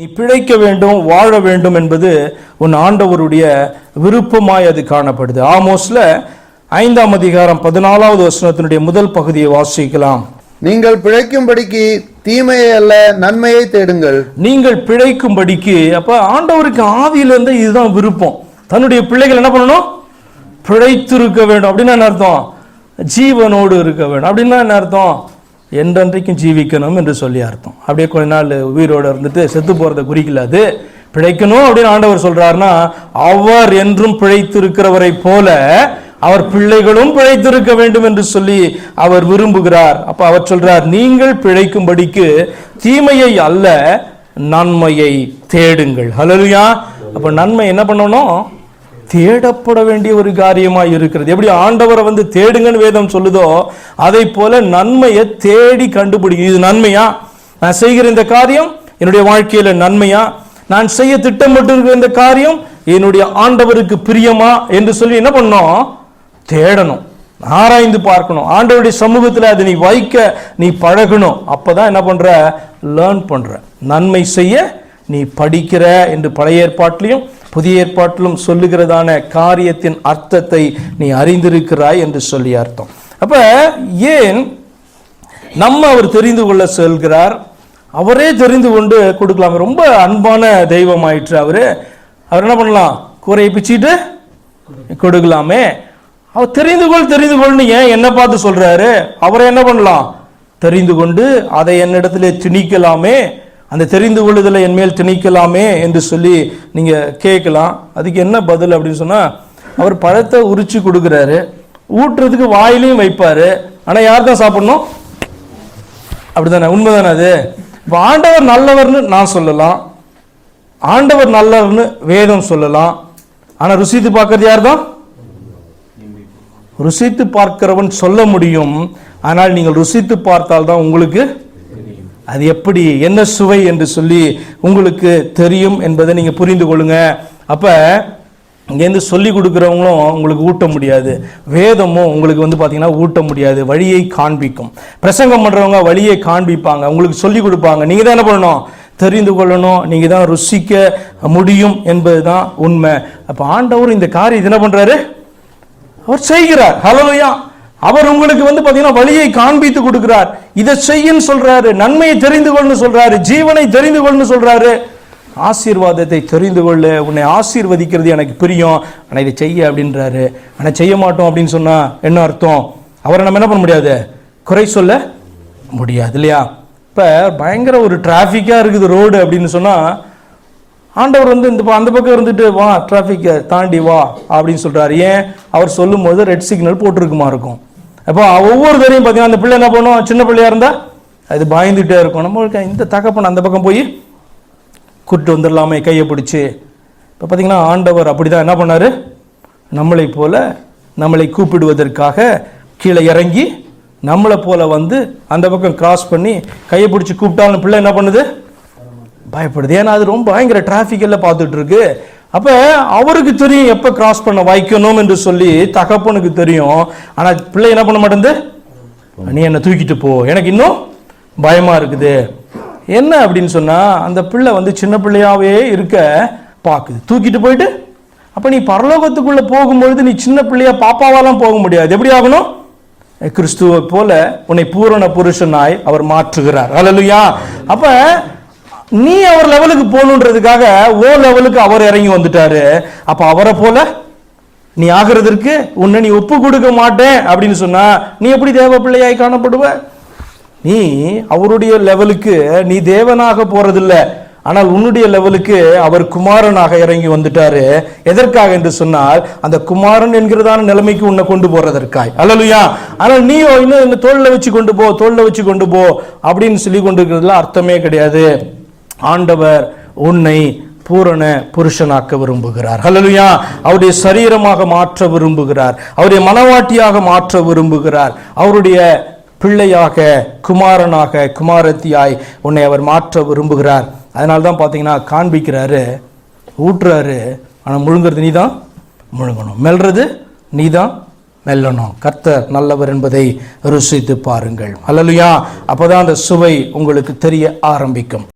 நீ பிழைக்க வேண்டும் வாழ வேண்டும் என்பது உன் ஆண்டவருடைய விருப்பமாய் அது காணப்படுது. ஆமோஸ்ல ஐந்தாம் அதிகாரம் பதினாலாவது வசனத்தினுடைய முதல் பகுதியை வாசிக்கலாம். நீங்கள் பிழைக்கும்படிக்கு தீமையை அல்ல நன்மையை தேடுங்கள். நீங்கள் பிழைக்கும்படிக்கு அப்ப ஆண்டவருக்கு ஆதியிலிருந்து இதுதான் விருப்பம். தன்னுடைய பிள்ளைகள் என்ன பண்ணணும்? பிழைத்திருக்க வேண்டும். அப்படின்னா என்ன அர்த்தம்? ஜீவனோடு இருக்க வேண்டும். அப்படின்னா என்ன அர்த்தம்? என்றென்றைக்கும் ஜீவிக்கணும் என்று சொல்லி அர்த்தம். அப்படியே கொஞ்ச நாள் உயிரோடு இருந்துட்டு செத்து போகிறத குறிக்கல அது. பிழைக்கணும் அப்படின்னு ஆண்டவர் சொல்கிறாருன்னா அவர் என்றும் பிழைத்திருக்கிறவரை போல அவர் பிள்ளைகளும் பிழைத்திருக்க வேண்டும் என்று சொல்லி அவர் விரும்புகிறார். அப்போ அவர் சொல்கிறார் நீங்கள் பிழைக்கும்படிக்கு தீமையை அல்ல நன்மையை தேடுங்கள். ஹலலுயா அப்போ நன்மை என்ன பண்ணணும்? தேடப்பட வேண்டிய ஒரு காரியமாக இருக்கிறது. எப்படி ஆண்டவரை வந்து தேடுங்கன்னு வேதம் சொல்லுதோ அதை போல நன்மையை தேடி கண்டுபிடிக்கும் இது நன்மையா? நான் செய்கிற இந்த காரியம் என்னுடைய வாழ்க்கையில நன்மையா? நான் செய்ய திட்டமிட்டிருக்கிற இந்த காரியம் என்னுடைய ஆண்டவருக்கு பிரியமா என்று சொல்லி என்ன பண்ணோம் தேடணும். ஆராய்ந்து பார்க்கணும். ஆண்டவருடைய சமூகத்தில் அதை நீ வைக்க நீ பழகணும். அப்பதான் என்ன பண்ற? லேர்ன் பண்ற. நன்மை செய்ய நீ படிக்கிற என்று பழைய ஏற்பாட்டிலையும் புதிய ஏற்பாட்டிலும் சொல்லுகிறதான காரியத்தின் அர்த்தத்தை நீ அறிந்திருக்கிறாய் என்று சொல்லி அர்த்தம். அப்ப ஏன் நம்ம அவர் தெரிந்து கொள்ள செல்கிறார்? அவரே தெரிந்து கொண்டு கொடுக்கலாம். ரொம்ப அன்பான தெய்வம் ஆயிற்று அவரு. அவர் என்ன பண்ணலாம்? கூரையை பிச்சுட்டு கொடுக்கலாமே. அவர் தெரிந்து கொள் தெரிந்து கொள்னு ஏன் என்ன பார்த்து சொல்றாரு? அவரை என்ன பண்ணலாம்? தெரிந்து கொண்டு அதை என்னிடத்துல திணிக்கலாமே. அந்த தெரிந்து கொள்ளுதலை என்மேல் திணிக்கலாமே என்று சொல்லி நீங்கள் கேட்கலாம். அதுக்கு என்ன பதில் அப்படின்னு சொன்னால் அவர் பழத்தை உரிச்சு கொடுக்குறாரு ஊட்டுறதுக்கு வாயிலையும் வைப்பார் ஆனால் யார் தான் சாப்பிடணும்? அப்படிதானே உண்மைதானே அது? இப்போ ஆண்டவர் நல்லவர்னு நான் சொல்லலாம். ஆண்டவர் நல்லவர்னு வேதம் சொல்லலாம். ஆனால் ருசித்து பார்க்கறது யார் தான்? ருசித்து பார்க்கிறவன் சொல்ல முடியும். ஆனால் நீங்கள் ருசித்து பார்த்தால் தான் உங்களுக்கு அது எப்படி என்ன சுவை என்று சொல்லி உங்களுக்கு தெரியும் என்பதை நீங்கள் புரிந்து கொள்ளுங்க. அப்போ இங்கேருந்து சொல்லி கொடுக்குறவங்களும் உங்களுக்கு ஊட்ட முடியாது. வேதமும் உங்களுக்கு வந்து பார்த்தீங்கன்னா ஊட்ட முடியாது வழியை காண்பிக்கும். பிரசங்கம் பண்ணுறவங்க வழியை காண்பிப்பாங்க உங்களுக்கு சொல்லி கொடுப்பாங்க. நீங்கள் தான் என்ன பண்ணணும்? தெரிந்து கொள்ளணும் நீங்கள் தான் ருசிக்க முடியும் என்பது தான் உண்மை. அப்போ ஆண்டவர் இந்த காரியம் என்ன பண்ணுறாரு அவர் செய்கிறார். ஹலோயா அவர் உங்களுக்கு வந்து பாத்தீங்கன்னா வழியை காண்பித்து கொடுக்கிறார். இதை செய்யன்னு சொல்றாரு நன்மையை தெரிந்து கொள்ளு சொல்றாரு ஜீவனை தெரிந்து கொள்ளு சொல்றாரு. ஆசீர்வாதத்தை தெரிந்து கொள்ளு உன்னை ஆசீர்வதிக்கிறது எனக்கு பிரியம். ஆனால் இதை செய்ய அப்படின்றாரு. ஆனால் செய்ய மாட்டோம் அப்படின்னு சொன்னால் என்ன அர்த்தம்? அவரை நம்ம என்ன பண்ண முடியாது? குறை சொல்ல முடியாது இல்லையா? இப்போ பயங்கர ஒரு டிராஃபிக்காக இருக்குது ரோடு அப்படின்னு சொன்னால் ஆண்டவர் வந்து இந்த அந்த பக்கம் இருந்துட்டு வா டிராஃபிக்கை தாண்டி வா அப்படின்னு சொல்கிறார் ஏன்? அவர் சொல்லும்போது ரெட் சிக்னல் போட்டிருக்குமா இருக்கும். அப்போ ஒவ்வொரு தடையும் பார்த்தீங்கன்னா அந்த பிள்ளை என்ன பண்ணும்? சின்ன பிள்ளையா இருந்தால் அது பாய்ந்துகிட்டே இருக்கும். நம்மளுக்கு இந்த தகப்பன் அந்த பக்கம் போய் கூட்டு வந்துடலாமே கையை பிடிச்சி. இப்போ பார்த்தீங்கன்னா ஆண்டவர் அப்படிதான் என்ன பண்ணார்? நம்மளை போல நம்மளை கூப்பிடுவதற்காக கீழே இறங்கி நம்மளை போல வந்து அந்த பக்கம் கிராஸ் பண்ணி கையை பிடிச்சி கூப்பிட்டாலும் பிள்ளை என்ன பண்ணுது? பயப்படுது. ஏன்னா அது ரொம்ப பயங்கர டிராஃபிக் எல்லாம் பார்த்துட்டு இருக்கு. அப்போ அவருக்கு தெரியும் எப்போ கிராஸ் பண்ண வைக்கணும் என்று சொல்லி தகப்பனுக்கு தெரியும். ஆனால் பிள்ளை என்ன பண்ண மாட்டேங்குது? நீ என்னை தூக்கிட்டு போ. எனக்கு இன்னும் பயமாக இருக்குது. என்ன அப்படின்னு சொன்னால் அந்த பிள்ளை வந்து சின்ன பிள்ளையாகவே இருக்க பார்க்குது தூக்கிட்டு போயிட்டு அப்போ நீ பரலோகத்துக்குள்ளே போகும்பொழுது நீ சின்ன பிள்ளையா பாப்பாவாலாம் போக முடியாது. எப்படி ஆகணும்? கிறிஸ்துவை போல உன்னை பூரண புருஷனாய் அவர் மாற்றுகிறார். அலலுயா அப்போ நீ அவர் லெவலுக்கு போகணுன்றதுக்காக ஓ லெவலுக்கு அவர் இறங்கி வந்துட்டாரு. அப்ப அவரை போல நீ ஆகிறதற்கு உன்னை நீ ஒப்பு கொடுக்க மாட்டேன் அப்படின்னு சொன்னா நீ எப்படி தேவ பிள்ளையாய் காணப்படுவ? நீ அவருடைய லெவலுக்கு நீ தேவனாக போறதில்ல. ஆனால் உன்னுடைய லெவலுக்கு அவர் குமாரனாக இறங்கி வந்துட்டாரு. எதற்காக என்று சொன்னால் அந்த குமாரன் என்கிறதான நிலைமைக்கு உன்னை கொண்டு போறதற்காய். அல்லலுயா ஆனால் நீயோ இன்னும் இந்த தோல்ல வச்சு கொண்டு போ தோல்ல வச்சு கொண்டு போ அப்படின்னு சொல்லி கொண்டு இருக்கிறதுல அர்த்தமே கிடையாது. ஆண்டவர் உன்னை பூரண புருஷனாக்க விரும்புகிறார். ஹலலுயா அவருடைய சரீரமாக மாற்ற விரும்புகிறார். அவருடைய மனவாட்டியாக மாற்ற விரும்புகிறார். அவருடைய பிள்ளையாக குமாரனாக குமாரத்தியாய் உன்னை அவர் மாற்ற விரும்புகிறார். அதனால தான் பார்த்தீங்கன்னா காண்பிக்கிறாரு ஊட்டுறாரு. ஆனால் முழுங்கிறது நீ தான் முழுங்கணும். மெல்றது நீ தான் மெல்லணும். கர்த்தர் நல்லவர் என்பதை ருசித்து பாருங்கள். அல்லலுயா அப்போதான் அந்த சுவை உங்களுக்கு தெரிய ஆரம்பிக்கும்.